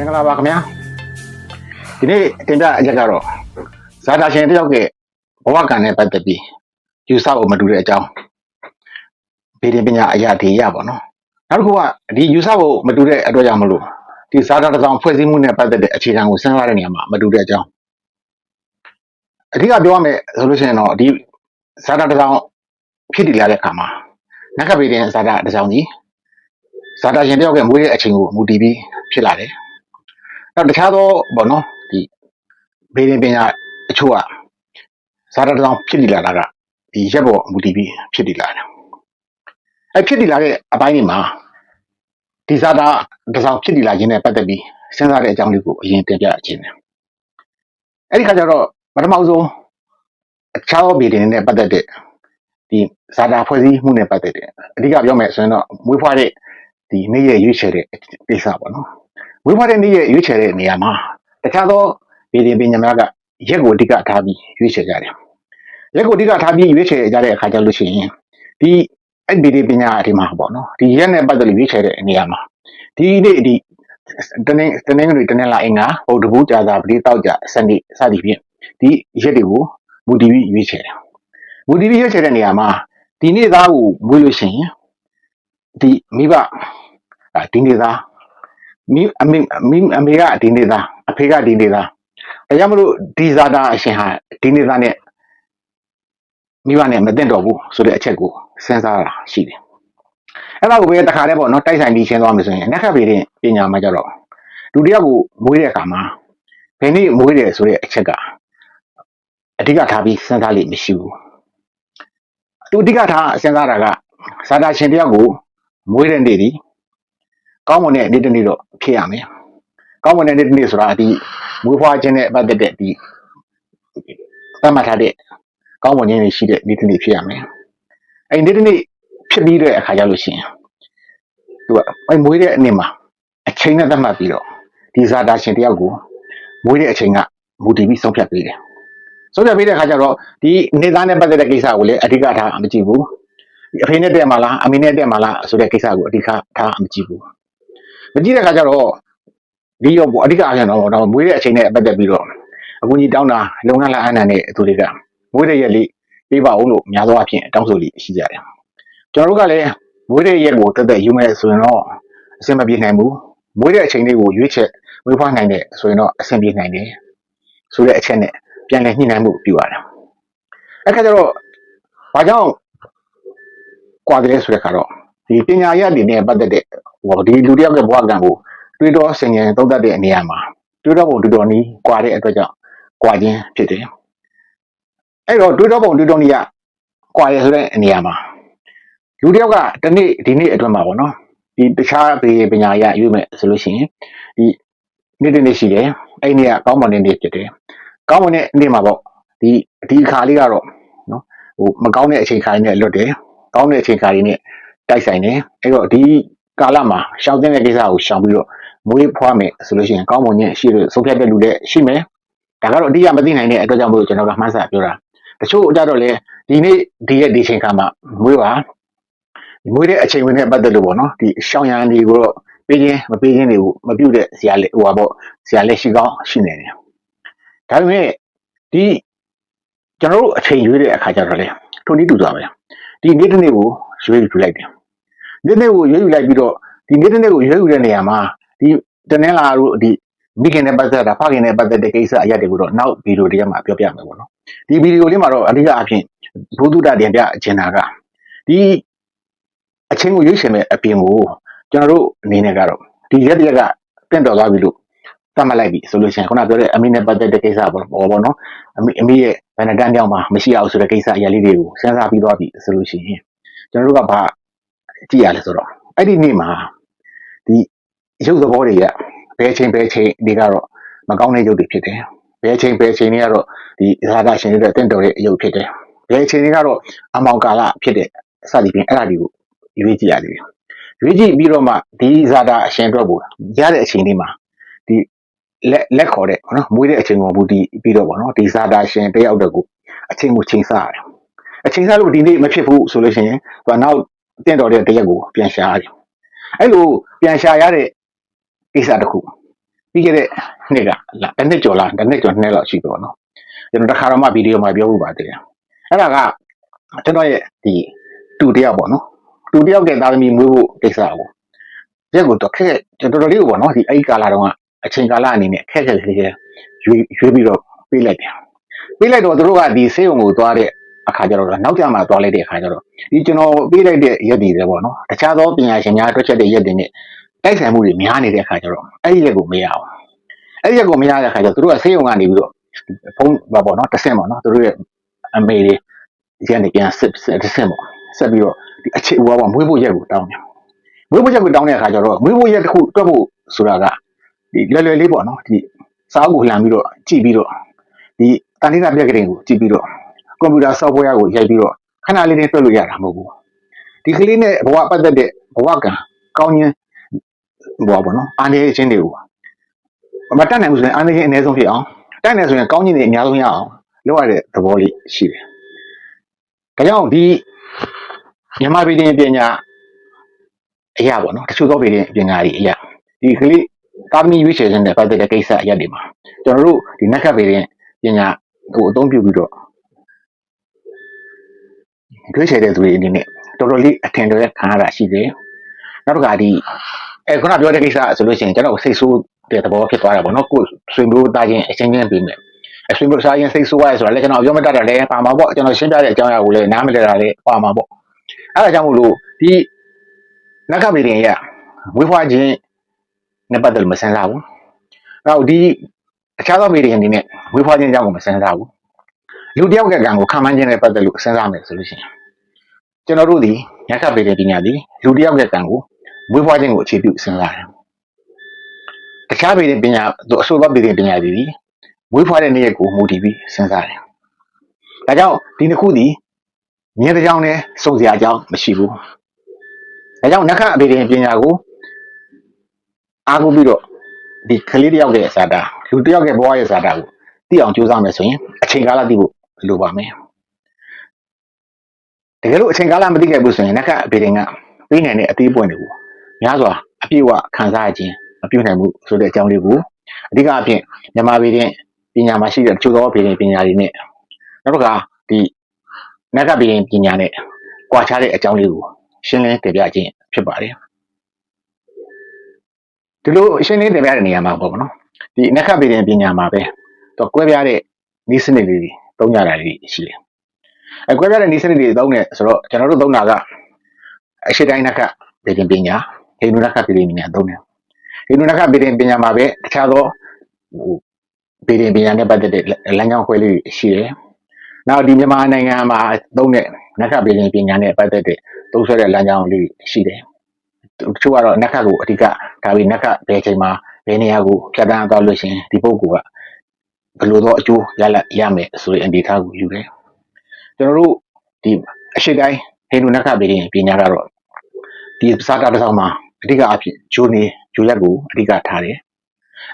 မင်္ဂလာပါခင်ဗျာဒီနေ့တင်ပြအချက်ကတော့ဇာတာရှင်တယောက်ရဲ့ဘဝကံနဲ့ပတ်သက်ပြီးယူဆဖို့မတူတဲ့အကြောင်းဗေဒင်ပညာအရာဒီရပါတော့နောက်တစ်ခုကဒီယူဆဖို့မတူတဲ့အတွက်ကြောင့်မလို့ဒီဇာတာတစ်စောင်ဖွဲ့စည်းမှုနဲ့ပတ်သက်တဲ့အခြေခံကိုစဉ်းစားတဲ့နေရာမှာမတူတဲ့အကြောင်းအဓိကပြောရမယ်ဆိုလို့ရှိရင်တော့ဒီဇာတာတစ်စောင်ဖြစ်တည်လာတဲ့အခါမှာနဂဗေဒင်ဇာတာတစ်စောင်ကြီးဇာတာရှင်တယောက်ရဲ့မွေးတဲ့အချိန်ကိုမူတည်ပြီးဖြစ်လာတယ် နောက်တခြားသောဘောနော်ဒီဘေးရင်ပညာအချို့ကစားရတောင်ဖြစ်တည်လာတာကဒီရက်ပေါ်မူတည်ပြီးဖြစ်တည်လာတယ်အဲဖြစ်တည်လာတဲ့အပိုင်းတွေမှာဒီစားတာတစ်စောင်ဖြစ်တည်လာခြင်းနဲ့ပတ်သက်ပြီးစဉ်းစားတဲ့အကြောင်းလေးကိုအရင်တင်ပြခြင်းတယ်အဲ့ဒီခါကျတော့ပထမဆုံးအခြားသောဘေးရင်နဲ့ပတ်သက်တဲ့ဒီဇာတာဖွဲ့စည်းမှုနဲ့ပတ်သက်တဲ့အဓိကပြောမယ်ဆိုရင်တော့မွေးဖွားတဲ့ဒီနေ့ရဲ့ရွေးချယ်တဲ့ကိစ္စပေါ့နော် ဝိဖားတဲ့နေ့ရဲ့ရွေးချယ်တဲ့နေရာမှာတခြားသောဗေဒင်ပညာများကရက်ကိုအဓိကထားပြီးရွေးချယ်ကြတယ်။ရက်ကိုအဓိကထားပြီးရွေးချယ်ကြတဲ့အခါကျလို့ရှိရင်ဒီအဲ့ဗေဒင်ပညာအဒီမှာပေါ့နော်ဒီရက်နဲ့ပတ်သက်လို့ရွေးချယ်တဲ့နေရာမှာဒီနေ့ဒီတနေ့တနေ့တွေတနေ့လာအင်္ဂါဗုဒ္ဓဘူးကြာသာပတိတောက်ကြစနေစသည်ဖြင့်ဒီရက်တွေကိုမူတည်ပြီးရွေးချယ်တယ်။မူတည်ပြီးရွေးချယ်တဲ့နေရာမှာဒီနေ့သားကိုမွေးလို့ရှိရင်ဒီမိဘအာဒီနေ့သား မိအမေမိအမေကဒီနေသားအဖေကဒီနေသားဒါကြောင့်မလို့ဒီဇာတာအရှင်ဟာဒီနေသားနဲ့မိဘနဲ့မတင်တော့ဘူးဆိုတဲ့အချက်ကိုစဉ်းစားတာရှိတယ်အဲ့ဒါကိုပဲတခါတည်းပေါ့နော်တိုက်ဆိုင်ပြီးရှင်းသွားမယ်ဆိုရင်နက်ခတ်ပေတဲ့ပညာမှာကြတော့လူတစ်ယောက်ကိုမွေးတဲ့အခါမှာဘယ်နည်းမွေးတယ်ဆိုတဲ့အချက်ကအဓိကထားပြီးစဉ်းစားလိမ့်မရှိဘူးသူအဓိကထားစဉ်းစားတာကဇာတာရှင်တစ်ယောက်ကိုမွေးတဲ့နေ့ဒီ ကောင်းမွန်တဲ့နေ့တစ်နေ့တော့ဖြစ်ရမယ်။ကောင်းမွန်တဲ့နေ့တစ်နေ့ဆိုတာဒီမွေးဖွားခြင်းနဲ့ပတ်သက်တဲ့ဒီသတ်မှတ်ထားတဲ့ကောင်းမွန်ခြင်းတွေရှိတဲ့နေ့တစ်နေ့ဖြစ်ရမယ်။အဲ့ဒီနေ့တစ်နေ့ဖြစ်ပြီးတဲ့အခါကျလို့ရှိရင်သူကအဲ့မွေးတဲ့နေ့မှာအချိန်နဲ့သတ်မှတ်ပြီးတော့ဒီဇာတာရှင်တယောက်ကိုမွေးတဲ့အချိန်ကမူတည်ပြီးဆုံးဖြတ်ပေးတယ်။ဆုံးဖြတ်ပေးတဲ့အခါကျတော့ဒီနေသားနဲ့ပတ်သက်တဲ့ကိစ္စကိုလည်းအဓိကထားမကြည့်ဘူး။ဒီအဖေနဲ့တက်မှာလားအမေနဲ့တက်မှာလားဆိုတဲ့ကိစ္စကိုအဓိကထားမကြည့်ဘူး။ မကြည့်တဲ့အခါကျတော့ဒီရောပေါ့အဓိကအရင်တော့တော့မွေးတဲ့အချိန်နဲ့ပတ်သက်ပြီးတော့အကူကြီးတောင်းတာလုံငန်းလာအနန္နဲ့သူတွေကမွေးတဲ့ရက်လေးပေးပါဦးလို့များသောအားဖြင့်တောင်းဆိုလေးရှိကြတယ်ကျွန်တော်တို့ကလည်းမွေးတဲ့ရက်ကိုတက်တက်ယူမယ်ဆိုရင်တော့အဆင်မပြေနိုင်ဘူးမွေးတဲ့အချိန်လေးကိုရွေးချက်မွေးဖွားနိုင်တဲ့ဆိုရင်တော့အဆင်ပြေနိုင်တယ်ဆိုတဲ့အချက်နဲ့ပြန်လည်ညှိနှိုင်းမှုပြုရတယ်အဲ့ခါကျတော့ဘာကြောင့်ကွာတယ်ဆိုတဲ့ခါတော့ ဒီပညာရည်နဲ့ပတ်သက်တဲ့ဟိုဒီလူတစ်ယောက်ရဲ့ဘဝကံကိုတွေးတောဆင်ញင်သုံးသပ်တဲ့နေရာမှာတွေးတောပုံတွေးတောနည်းကွာတဲ့အတွက်ကြောင့်ကွာခြင်းဖြစ်တယ်အဲ့တော့တွေးတောပုံတွေးတောနည်းကကွာရဆိုတဲ့နေရာမှာလူတစ်ယောက်ကဒီနေ့ဒီနေ့အတွင်းမှာပေါ့နော်ဒီတခြားဘေးပညာရရွေးမဲ့ဆိုလို့ရှိရင်ဒီနေ့တစ်နေ့ရှိတယ်အဲ့ဒီနေ့ကကောင်းမွန်တဲ့နေ့ဖြစ်တယ်ကောင်းမွန်တဲ့နေ့မှာပေါ့ဒီဒီအခါလေးကတော့နော်ဟိုမကောင်းတဲ့အချိန်ခါလေးနဲ့လွတ်တယ်ကောင်းတဲ့အချိန်ခါလေးနဲ့ တိုက်ဆိုင်တယ်အဲ့တော့ဒီကာလမှာရှောင်တဲ့ကိစ္စကိုရှောင်ပြီးတော့မွေးဖွားမယ်ဆိုလို့ရှိရင်ကောင်းမွန်ခြင်းရှိလို့ဆုံးဖြတ်တဲ့လူတွေရှိမယ်ဒါကတော့အတိအကျမသိနိုင်တဲ့အတွက်ကြောင့်မို့လို့ကျွန်တော်ကမှန်းဆပြောတာတချို့ကြတော့လေဒီနေ့ဒီရက်ဒီချိန်ခါမှာမွေးပါမွေးတဲ့အချိန်ဝင်နဲ့ပတ်သက်လို့ပေါ့နော်ဒီရှောင်ရန်တွေကိုတော့ပေးခြင်းမပေးခြင်းတွေကိုမပြုတ်တဲ့ဇာလက်ဟိုပါပေါ့ဇာလက်ရှိကောင်းရှိနေတယ်ဒါပေမဲ့ဒီကျွန်တော်တို့အချိန်ရွေးတဲ့အခါကျတော့လေထိုနည်းတူသွားပဲဒီနေ့တစ်နေ့ကိုရွေးယူလိုက်တယ် နေ့နေ့ကိုရွေးယူလိုက်ပြီးတော့ဒီနေ့တစ်နေ့ကိုရွေးယူတဲ့နေရာမှာဒီတနင်္လာတို့ဒီမိခင်နဲ့ပတ်သက်တာဖခင်နဲ့ပတ်သက်တဲ့ကိစ္စအရာတွေကိုတော့နောက်ဗီဒီယိုတည်းမှာပြောပြမယ်ပေါ့နော်ဒီဗီဒီယိုလေးမှာတော့အဓိကအဖြစ်ဘုဒ္ဓတာတင်ပြအကျဉ်းတာကဒီအချင်းကိုရွေးချယ်မဲ့အပြင်ကိုကျွန်တော်တို့အနေနဲ့ကတော့ဒီရက်တရက်ကတင့်တော်သွားပြီလို့သတ်မှတ်လိုက်ပြီဆိုလို့ရှိရင်ခုနပြောတဲ့အမိနဲ့ပတ်သက်တဲ့ကိစ္စပေါ့ပေါ့ပေါ့နော်အမိအမိရဲ့ဘယ်နှတန်းကြောင်မှမရှိအောင်ဆိုတဲ့ကိစ္စအရာလေးတွေကိုစဉ်းစားပြီးသွားပြီဆိုလို့ရှိရင်ကျွန်တော်တို့ကဘာ ကြည့်ရလဲဆိုတော့အဲ့ဒီနေ့မှာဒီရုပ်သဘောတွေကဘယ်ချိန်ဘယ်ချိန်ဒီကတော့မကောင်းတဲ့ရုပ်တွေဖြစ်တယ်ဘယ်ချိန်ဘယ်ချိန်တွေကတော့ဒီဇာတာရှင်တွေတင့်တော်တဲ့အရုပ်ဖြစ်တယ်ဘယ်ချိန်တွေကတော့အမောင်ကာလဖြစ်တဲ့စသည်ဖြင့်အဲ့ဒါတွေကိုရွေးကြည့်ရတယ်ရွေးကြည့်ပြီးတော့မှဒီဇာတာအရှင်အတွက်ကိုရတဲ့အချိန်လေးမှာဒီလက်လက်ခေါ်တဲ့နော်မွေးတဲ့အချိန်ကိုမူတည်ပြီးတော့ဗောနော်ဒီဇာတာရှင်တယောက်တည်းကိုအချိန်ကိုချိန်ဆရတယ်အချိန်ဆလို့ဒီနေ့မဖြစ်ဘူးဆိုလို့ရှိရင်သူကနောက် တင့်တော်တဲ့တရက်ကိုပြန်ရှာရတယ်အဲ့လိုပြန်ရှာရတဲ့ကိစ္စတစ်ခုပြီးခဲ့တဲ့နှစ်ကလာတစ်နှစ်ကျော်လာတစ်နှစ်ကျော်နှစ်လောက်ရှိတော့နော်ကျွန်တော်တစ်ခါတော့မှဗီဒီယိုမှာပြောဖို့ပါသေးတယ်အဲ့ဒါကကျွန်တော်ရဲ့ဒီတူတယောက်ပေါ့နော်တူတယောက်ကသားသမီးမွေးဖို့ကိစ္စကိုရက်ကိုတော့ခက်ခက်တော်တော်လေးပေါ့နော်ဒီအဲ့ဒီကာလာတော့ကအချိန်ကာလအနေနဲ့ခက်ခက်လေးလေးရွေးရွေးပြီးတော့ပြေးလိုက်တယ်ပြေးလိုက်တော့သူတို့ကဒီဆေးရုံကိုသွားတဲ့ အခါကျတော့နောက်ကျမှသွားလိုက်တဲ့အခါကျတော့ဒီကျွန်တော်ပြေးလိုက်တဲ့ရက်တွေပဲပေါ့နော်တခြားသောပညာရှင်များတွက်ချက်တဲ့ရက်တွေနဲ့တိုက်ဆိုင်မှုတွေများနေတဲ့အခါကျတော့အဲ့ဒီရက်ကိုမရအောင်အဲ့ဒီရက်ကိုမရတဲ့အခါကျတော့သူတို့ကဆေးရုံကနေပြီးတော့ဖုန်းပါပေါ့နော်တစ်ဆင့်ပေါ့နော်သူတို့ရဲ့အမေတွေဒီကနေပြန်စစ်တစ်ဆင့်ပေါ့ဆက်ပြီးတော့ဒီအခြေဟိုပါမွေးဖို့ရက်ကိုတောင်းတယ်မွေးဖို့ရက်ကိုတောင်းတဲ့အခါကျတော့မွေးဖို့ရက်တစ်ခုတွက်ဖို့ဆိုတာကဒီလွယ်လွယ်လေးပေါ့နော်ဒီစာအုပ်ကိုလှမ်းပြီးတော့ကြည့်ပြီးတော့ဒီတန်တိနာပြက်ကလေးကိုကြည့်ပြီးတော့ ကွန်ပျူတာ software ကိုရိုက်ပြီးတော့ခဏလေးနဲ့တွက်လို့ရတာမဟုတ်ဘူးဒီကလေးနဲ့ဘဝပတ်သက်တဲ့ဘဝကံကောင်းခြင်းဘဝပေါ့နော်အားနေခြင်းတွေကိုမတတ်နိုင်ဘူးဆိုရင်အားနေခြင်းအနည်းဆုံးဖြစ်အောင်တတ်နိုင်ဆိုရင်ကောင်းခြင်းတွေအများဆုံးရအောင်လုပ်ရတဲ့သဘောလေးရှိတယ်ဒါကြောင့်ဒီမြန်မာပြည်ပညာအရာပေါ့နော်တချို့သောပြည်ပညာတွေအရာဒီကလေးကာမီရွေးချယ်ခြင်းနဲ့ပတ်သက်တဲ့ကိစ္စအရာတွေမှာကျွန်တော်တို့ဒီနက်ကပ်ပြည်ပညာဟိုအသုံးပြုပြီးတော့ ရွေးချယ်တဲ့သူတွေအနေနဲ့တော်တော်လေးအထင်တော်ခံရတာရှိတယ်နောက်တစ်ခါဒီအဲခုနပြောတဲ့ကိစ္စဆိုလို့ရှိရင်ကျွန်တော်စိတ်ဆိုးတဲ့သဘောဖြစ်သွားတာပေါ့နော်ကိုယ်ဆွေမျိုးသားချင်းအချင်းချင်းပြင်မယ်အဆွေမျိုးသားချင်းစိတ်ဆိုးရတယ်ဆိုတာလည်းကျွန်တော်ပြောမတတ်တာလည်းပါမှာပေါ့ကျွန်တော်ရှင်းပြတဲ့အကြောင်းအရာကိုလည်းနားမလည်တာလည်းပါမှာပေါ့အဲဒါကြောင့်မို့လို့ဒီနက်ကပ်ပြည်ရင်ရဝေးဖွားခြင်းနဲ့ပတ်သက်လို့မစင်စားဘူးနောက်ဒီအခြားသောပြည်ရင်အနေနဲ့ဝေးဖွားခြင်းအကြောင်းကိုမစင်စားဘူးလူတယောက်ကကံကိုခံမှန်းခြင်းနဲ့ပတ်သက်လို့စဉ်းစားမယ်ဆိုလို့ရှိရင် ကျွန်တော်တို့ဒီညခပေတဲ့ပညာဒီလူတယောက်ကကံကိုမွေးဖွားခြင်းကိုအခြေပြုစဉ်းစားတယ်တခြားပေတဲ့ပညာတို့အဆိုပါပေတဲ့ပညာဒီမွေးဖွားတဲ့နေ့ရက်ကိုမူတည်ပြီးစဉ်းစားတယ်ဒါကြောင့်ဒီနှစ်ခုဒီမြင်တဲ့ကြောင်းနဲ့စုံစရာအကြောင်းမရှိဘူးဒါကြောင့်နခအပေတဲ့ပညာကိုအားကိုးပြီးတော့ဒီကလေးတယောက်ရဲ့စာတာလူတယောက်ရဲ့ဘဝရဲ့စာတာကိုသိအောင်ကြိုးစားမယ်ဆိုရင်အချိန်ကာလသိဖို့လိုပါမယ် တကယ်လို့အချိန်ကာလမသိခဲ့ဘူးဆိုရင်နက်ခအပေတင်ကပြီးနိုင်တဲ့အသေးပွင့်တွေကိုများစွာအပြည့်အဝခံစားခြင်းမပြုနိုင်ဘူးဆိုတဲ့အကြောင်းလေးကိုအဓိကအဖြစ်မြန်မာပြည်တင်ပညာမှာရှိတဲ့တချို့သောပြည်တင်ပညာတွေနဲ့နောက်တစ်ခါဒီနက်ကပြည်တင်ပညာနဲ့ကွာခြားတဲ့အကြောင်းလေးကိုရှင်းလင်းတင်ပြခြင်းဖြစ်ပါတယ်ဒီလိုရှင်းလင်းတင်ပြတဲ့နေရာမှာပေါ့နော်ဒီနက်ကပြည်တင်ပညာမှာပဲတော့ကွဲပြားတဲ့နည်းစနစ်လေးတွေသုံးကြတာလေးရှိတယ်။ အကွဲပြားတဲ့နည်းစနစ်တွေသုံးတယ်ဆိုတော့ကျွန်တော်တို့သုံးတာကအရှိတိုင်းနက်ကပြည်တင်ပညာဟိန္ဒူနက်ကပြည်တင်ပညာသုံးတယ်။ဟိန္ဒူနက်ကပြည်တင်ပညာမှာပဲတခြားသောဟိုပြည်တင်ပညာနဲ့ပတ်သက်တဲ့လမ်းကြောင်းခွဲလေးရှိတယ်။နောက်ဒီမြန်မာနိုင်ငံမှာသုံးတဲ့နက်ကပြည်တင်ပညာနဲ့ပတ်သက်တဲ့သုံးဆွဲတဲ့လမ်းကြောင်းလေးရှိတယ်။တချို့ကတော့နက်ကကိုအဓိကဒါပြီးနက်ကဘယ်ချိန်မှာဘယ်နေရာကိုဖြတ်တန်းသွားလို့ရှိရင်ဒီပုဂ္ဂိုလ်ကဘယ်လိုသောအကျိုးရလရမယ်ဆိုတဲ့အနေအထားကိုယူတယ် ကျွန်တော်တို့ဒီအရှိတိုင်းဟိန္ဒူနက္ခဗေဒင်ပညာကတော့ဒီစာတာတစ်စောင်းမှာအဓိကအဖြစ်ဂျိုးနေဂျိုရက်ကိုအဓိကထားတယ်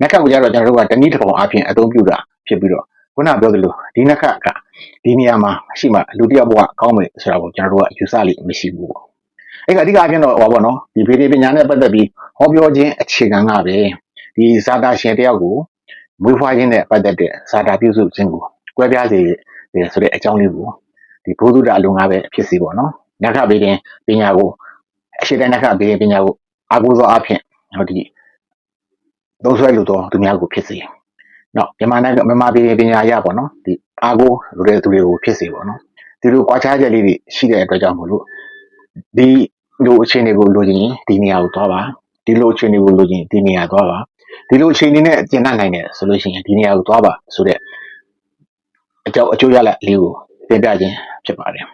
နက္ခကိုကြတော့ကျွန်တော်တို့ကတနည်းတစ်ပုံအဖြစ်အသုံးပြုတာဖြစ်ပြီးတော့ခုနပြောသလိုဒီနက္ခကဒီနေရာမှာရှိမှလူတစ်ယောက်ဘဝကောင်းမယ်ဆိုတာကိုကျွန်တော်တို့ကယူဆလိမရှိဘူးပေါ့အဲ့ကအဓိကအဖြစ်တော့ဟောပေါ့နော်ဒီဗေဒပညာနဲ့ပတ်သက်ပြီးဟောပြောခြင်းအခြေခံကပဲဒီဇာတာရှင်တယောက်ကိုမွေးဖွားခြင်းနဲ့ပတ်သက်တဲ့ဇာတာပြုစုခြင်းကိုကွဲပြားစေဆိုတဲ့အကြောင်းလေးကို ဒီဘုဒ္ဓအလုံးငါပဲဖြစ်စီပေါ့နော်နက္ခဘေးတင်ပညာကိုအရှိတဲ့နက္ခဘေးတင်ပညာကိုအာဟုသောအဖြစ်ဟောဒီသုံးဆွဲလို့တော့သူများကိုဖြစ်စေနော်မြန်မာနိုင်ငံမြန်မာပြည်ပညာရပေါ့နော်ဒီအာကိုလိုတဲ့သူတွေကိုဖြစ်စေပေါ့နော်ဒီလိုကွာခြားချက်လေးတွေရှိတဲ့အတွက်ကြောင့်မို့လို့ဒီလိုအခြေအနေကိုလိုချင်ရင်ဒီနေရာကိုသွားပါဒီလိုအခြေအနေကိုလိုချင်ဒီနေရာသွားပါဒီလိုအခြေအနေနဲ့ကျင်တတ်နိုင်တယ်ဆိုလို့ရှိရင်ဒီနေရာကိုသွားပါဆိုတဲ့အကြောင်းအကျိုးရလဒ်လေးကို တင်ပြခြင်းဖြစ်ပါတယ်။ဒါ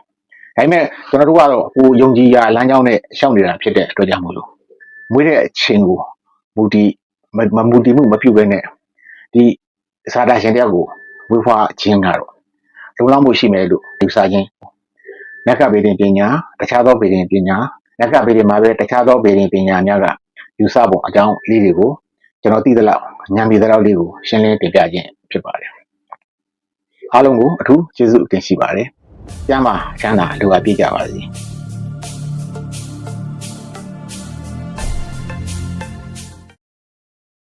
ပေမဲ့ကျွန်တော်တို့ကတော့ဟိုယုံကြည်ရာလမ်းကြောင်းနဲ့ရှောက်နေတာဖြစ်တဲ့အတွက်ကြောင့်မို့လို့မွေးတဲ့အချိန်ကိုမူတည်မမူတည်မှုမပြုတ်ဘဲနဲ့ဒီစာတာရှင်တယောက်ကိုဝေဖွာခြင်းကတော့လုံလောက်မှုရှိမယ်လို့ယူဆခြင်းနက်ကပေတင်ပညာတခြားသောပေတင်ပညာနက်ကပေတင်မှာပဲတခြားသောပေတင်ပညာများကယူဆပုံအကြောင်းလေးတွေကိုကျွန်တော်သိသလောက်ညံပြသလောက်လေးကိုရှင်းလင်းတင်ပြခြင်းဖြစ်ပါတယ် အားလုံးကိုအထူးကျေးဇူးတင်ရှိပါတယ်ကျမ်းပါချမ်းသာလူအပ်ပြကြပါစေ